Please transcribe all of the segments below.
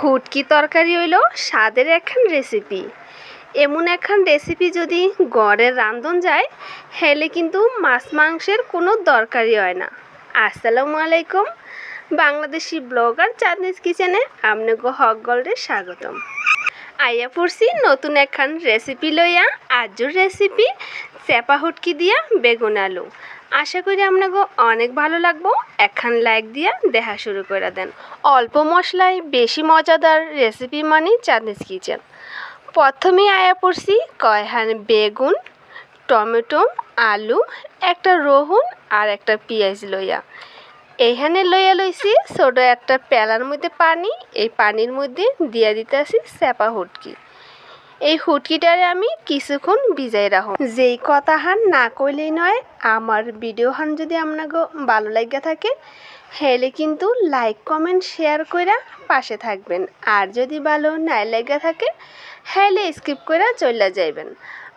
হুটকি তরকারি হইল স্বাদের একখান রেসিপি এমন একখান রেসিপি যদি গড়ের রান্ধন যায়, হেলে কিন্তু মাছ মাংসের কোনো দরকারই হয় না। আসসালামু আলাইকুম, বাংলাদেশি ব্লগার চাঁদনিস কিচেনে আপনাকে হক গল্ডে স্বাগতম। আইয়া পড়ছি নতুন একখান রেসিপি লইয়া, আজুর রেসিপি চেপা হুটকি দিয়া বেগুন আলু। আশা করি আপনাকে অনেক ভালো লাগবো। একখান লাইক দিয়া দেখা শুরু করে দেন। অল্প মশলায় বেশি মজাদার রেসিপি মানে চাঁদনিস কিচেন প্রথমে আয়া পড়ছি কয়হান বেগুন, টমেটো, আলু, একটা রহুন আর একটা পেঁয়াজ লইয়া। এইখানে লইয়া লইছি ছোট একটা পেলার মধ্যে পানি, এই পানির মধ্যে দিয়া আসি চেপা হুটকি। এই হুটকিটারে আমি কিছুক্ষণ ভিজাই রাখো। যেই কথা হান না কইলেই নয়, আমার ভিডিও হান যদি আপনাকে ভালো লাগিয়া থাকে, হেলে কিন্তু লাইক, কমেন্ট, শেয়ার কইরা পাশে থাকবেন। আর যদি ভালো নাই লাগিয়া থাকে, হেলে স্কিপ কইরা চলে যাইবেন।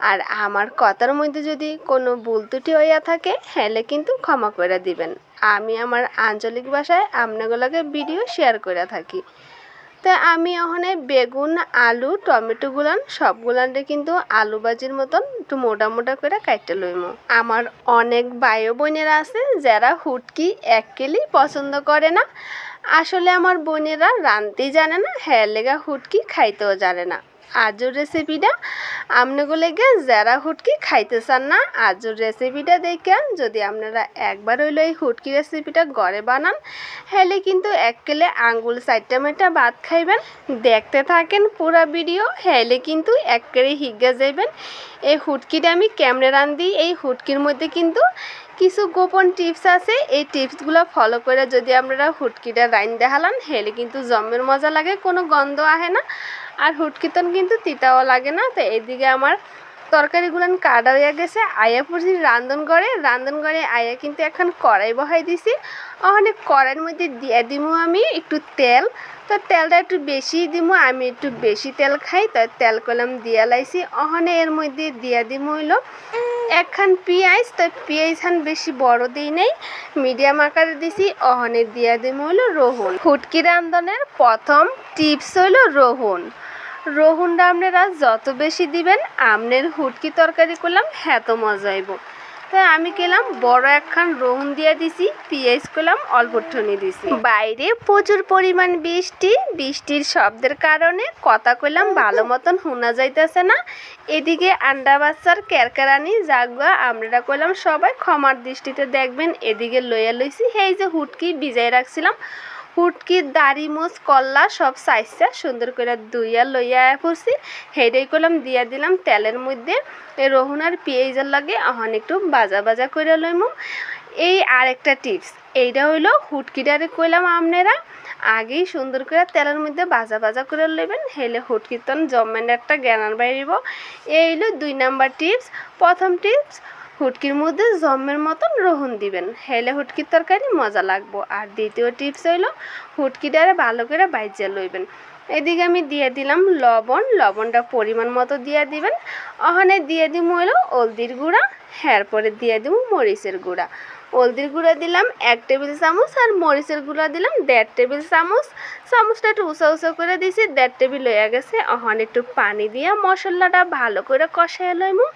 আর আমার কথার মধ্যে যদি কোনো ভুল হইয়া থাকে, হেলে কিন্তু ক্ষমা করে দিবেন। আমি আমার আঞ্চলিক ভাষায় আপনাগুলোকে ভিডিও শেয়ার করে থাকি। তো আমি ওখানে বেগুন, আলু, টমেটো গুলান সবগুলানরে কিন্তু আলু ভাজির মতন একটু মোটা মোটা করে কাটতে লইম। আমার অনেক ভাই বোনেরা আছে যারা হুটকি এক কেলি পছন্দ করে না। আসলে আমার বোনেরা রাঁধতেই জানে না হ্যাঁ লেগা হুটকি খাইতেও জানে না। আজও রেসিপিটা আপনাগুলোকে যারা হুটকি খাইতে চান না, আজও রেসিপিটা দেখে যদি আপনারা একবার হইল এই হুটকি রেসিপিটা ঘরে বানান, হেলে কিন্তু এক কেলে আঙ্গুল চারটা মেটা ভাত খাইবেন, দেখতে থাকেন পুরা ভিডিও হেলে কিন্তু এক কেলে হিগা যাইবেন। এই হুটকিটা আমি কেমনে রান্ধি এই হুটকির মধ্যে কিন্তু কিছু গোপন টিপস আছে, এই টিপসগুলো ফলো করে যদি আপনারা হুটকিটা রাইন দেখালান হেলে কিন্তু জমের মজা লাগে, কোনো গন্ধ আহে না। আর হুটকিতন কিন্তু তিতাও লাগে না, তো এদিকে আমার তরকারিগুলান কাটা হইয়া গেছে, আয়া পড়ছি রান্ধন করে রান্ধন করে আয়া কিন্তু এখন কড়াই বহাই দিছি। ওখানে কড়াইয়ের মধ্যে দিয়ে দিমু আমি একটু তেল। তো তেলটা একটু বেশি দিমু, আমি একটু বেশি তেল খাই। তো তেল কলম দিয়া লাইছি, ওখানে এর মধ্যে দিয়া দিমু হইল একখান পেঁয়াজ। তো পেঁয়াজ খান বেশি বড় দিই নেই, মিডিয়াম আকারে দিছি, ওখানে দিয়া দিমু হইল রহুন। ফুটকি রান্ধনের প্রথম টিপস হইল রহুন। রহুনটা আপনারা যত বেশি দিবেন, আমনের হুটকি তরকারি করলাম, এত মজা আইব তাই আমি কেলাম বড় একখান রহুন দিয়ে দিছি, পেঁয়াজ করলাম অল্প ঠনি দিছি। বাইরে প্রচুর পরিমাণ বৃষ্টি, বৃষ্টির শব্দের কারণে কথা কইলাম, ভালো মতন শোনা যাইতেছে না। এদিকে আন্ডা বাচ্চার ক্যারকারানি জাগুয়া আমরা কইলাম, সবাই ক্ষমার দৃষ্টিতে দেখবেন, এদিকে লইয়া লইছি, এই যে হুটকি ভিজাই রাখছিলাম। হুটকির দাড়ি মোচ কল্লা সব সাইজটা সুন্দর করে ধুইয়া লইয়া পড়ছি। হেডেই করলাম দিয়া দিলাম তেলের মধ্যে। রহুন আর পেঁয়াজের লাগে এখন একটু বাজা বাজা করে লইমু। এই আরেকটা টিপস, এইটা হইল হুটকিটারে কইলাম আপনারা, আগেই সুন্দর করে তেলের মধ্যে ভাজা ভাজা করে লইবেন, হেলে হুটকিতন জমেন একটা জ্ঞানার বাইরিব এই হইল দুই নাম্বার টিপস। প্রথম টিপস হুটকির মধ্যে জমের মতন রহুন দিবেন। হেলে হুটকির তরকারি মজা লাগবো। আর দ্বিতীয় টিপস হইল, হুটকিটারে ভালো করে বাইজা লইবেন। এদিকে আমি দিয়ে দিলাম লবণ। লবণটা পরিমাণ মতো দিয়ে দিবেন। ওখানে দিয়ে দিব হইল হলদির গুঁড়া। হ্যার পরে দিয়ে দিব মরিচের গুঁড়া। হলদির গুঁড়া দিলাম, এক টেবিল চামচ, আর মরিচের গুঁড়া দিলাম, দেড় টেবিল চামচ। চামচটা একটু উঁচা উঁচা করে দিয়েছি, দেড় টেবিল হয়ে গেছে। ওখানে একটু পানি দিয়ে মশলাটা ভালো করে কষাই লইমু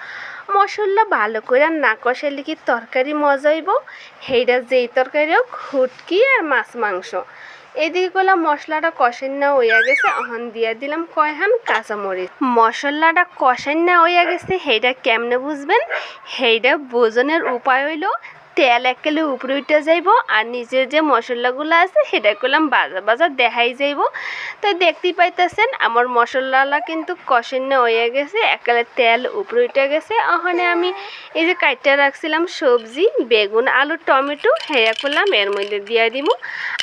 মশলা ভালো করে না কষাইলে কি তরকারি মজা হইব? সেইটা যেই তরকারি হোক, হুটকি আর মাছ মাংস। এদিকে করলাম মশলাটা কষেন না হইয়া গেছে, অহন দিয়া দিলাম কয়হান কাঁচামরিচ। মশলাটা কষেন না হইয়া গেছে, সেইটা কেমনে বুঝবেন? সেইটা বোজনের উপায় হইল তেল একেলে উপরে উঠে যাইব আর নিচের যে মশলাগুলো আছে সেটা করলাম বাজা বাজা দেখাই যাইব। তো দেখতেই পাইতেছেন, আমার মশলালা কিন্তু কষেন্য হয়ে গেছে একেলে তেল উপরে উঠে গেছে। ওখানে আমি এই যে কাইটটা রাখছিলাম, সবজি, বেগুন, আলু, টমেটো, হেয়া করলাম এর মধ্যে দিয়ে দিব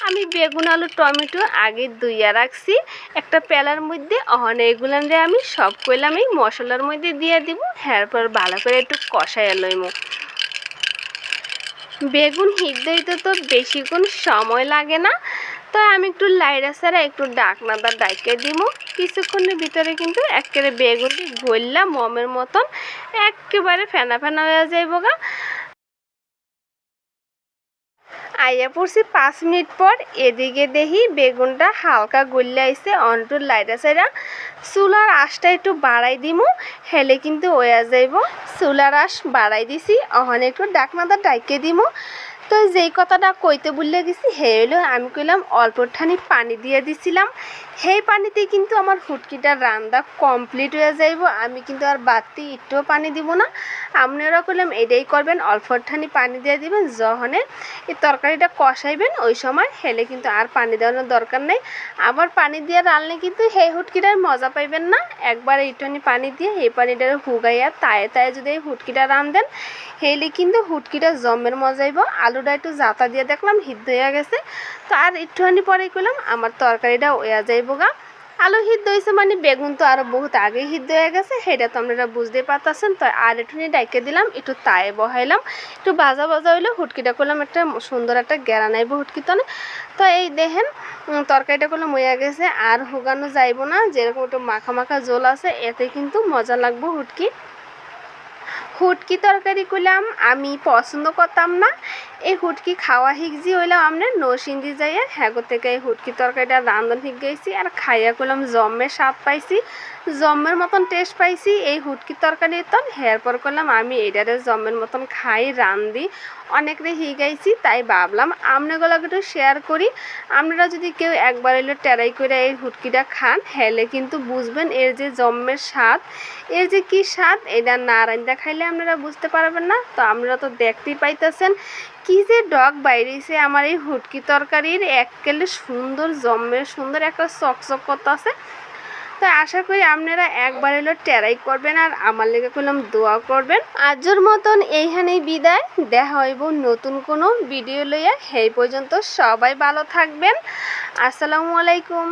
আমি বেগুন, আলু, টমেটো আগে দুইয়া রাখছি, একটা পেলার মধ্যে, ওখানে এগুলান আমি সব করলাম এই মশলার মধ্যে দিয়ে দিব এরপর ভালো করে একটু কষাইয়া লইমু। বেগুন হিদ্ধ হইতে তো বেশিক্ষণ সময় লাগে না। তো আমি একটু লাইরা ছাড়া একটু ডাকনাটা ডাইকে দিব। কিছুক্ষণের ভিতরে কিন্তু একেবারে বেগুনটি গললাম মমের মতন একেবারে ফেনা ফেনা হয়ে যাইব গা। আইয়া পড়ছি পাঁচ মিনিট পর এদিকে দেখি বেগুনটা হালকা গলে আইসে অন্টুর লাইটা সাইডা চুলার আঁশটা একটু বাড়াই দিমু হেলে কিন্তু ওয়া যাইব। আঁশ বাড়াই দিছি, অহন একটু ডাকনাদা ডাইকে দিব তো যেই কথাটা কইতে বললে গেছি হে হলো আমি কইলাম অল্প ঠানি পানি দিয়ে দিছিলাম। সেই পানিতে কিন্তু আমার হুটকিটা রান্দা কমপ্লিট হয়ে যাইব। আমি কিন্তু আর বাড়তি একটুও পানি দিব না। আপনারা করলাম এটাই করবেন অল্পখানি পানি দিয়ে দিবেন, যখনে এই তরকারিটা কষাইবেন, ওই সময় হেলে কিন্তু আর পানি দেওয়ানোর দরকার নেই। আবার পানি দিয়ে রানলে কিন্তু সেই হুটকিটার মজা পাইবেন না। একবার একটুখানি পানি দিয়ে সেই পানিটা হুগাইয়া তায়ে তায়ে যদি এই হুটকিটা রান্ধেন হেলে কিন্তু হুটকিটা জমের মজাইব আলুটা একটু জাতা দিয়ে দেখলাম হিদ্ধ হয়ে গেছে। তো আর একটুখানি পরে করলাম আমার তরকারিটা ওয়া যাইব। গা আলু সিদ্ধ হয়েছে মানে বেগুন তো আরও বহুত আগে সিদ্ধ হয়ে গেছে সেটা তো আপনারা বুঝতে পারতেছেন। তো আর একটুখানি ডাইকে দিলাম, একটু তায়ে বহাইলাম। একটু বাজা বাজা হইল হুটকিটা করলাম একটা সুন্দর একটা গেরা নাইব হুটকিতনে তো এই দেখেন তরকারিটা করলাম মইয়া গেছে, আর হুগানো যাইব না, যেরকম একটু মাখা মাখা জোল আছে, এতে কিন্তু মজা লাগবো হুটকি। হুটকি তরকারি করলাম আমি পছন্দ করতাম না। এই হুটকি খাওয়া শিখছি হইলাম আমরা নরসিংদি যাইয়া হ্যাগো থেকে এই হুটকি তরকারিটা রান্ধন শিখ গেছি আর খাইয়া করলাম জম্মের স্বাদ পাইছি জম্মের মতন টেস্ট পাইছি। এই হুটকি তরকারি তো হেয়ার পর করলাম আমি এটারে জমের মতন খাই, রান্ধি। অনেক রে হিগাইছি তাই ভাবলাম আপনাগুলোকে একটু শেয়ার করি। আপনারা যদি কেউ একবার এলো টেরাই করে এই হুটকিটা খান, হেলে কিন্তু বুঝবেন এর যে জম্মের স্বাদ, এর যে কি স্বাদ, এটা না রান্দা খাইলে আপনারা বুঝতে পারবেন না, তো আপনারা তো দেখতেই পাইতেছেন কি যে ডগ বাইরেছে আমার এই হুটকি তরকারির। এককেলে সুন্দর জম্মের সুন্দর একটা চকচক করতে আছে। তো আশা করি আপনারা একবার এলো টেরাই করবেন আর আমার লেগে করলাম দোয়া করবেন। আজর মতন এইখানেই বিদায়। দেখা হইব নতুন কোনো ভিডিও লইয়া। সেই পর্যন্ত সবাই ভালো থাকবেন। আসসালামু আলাইকুম।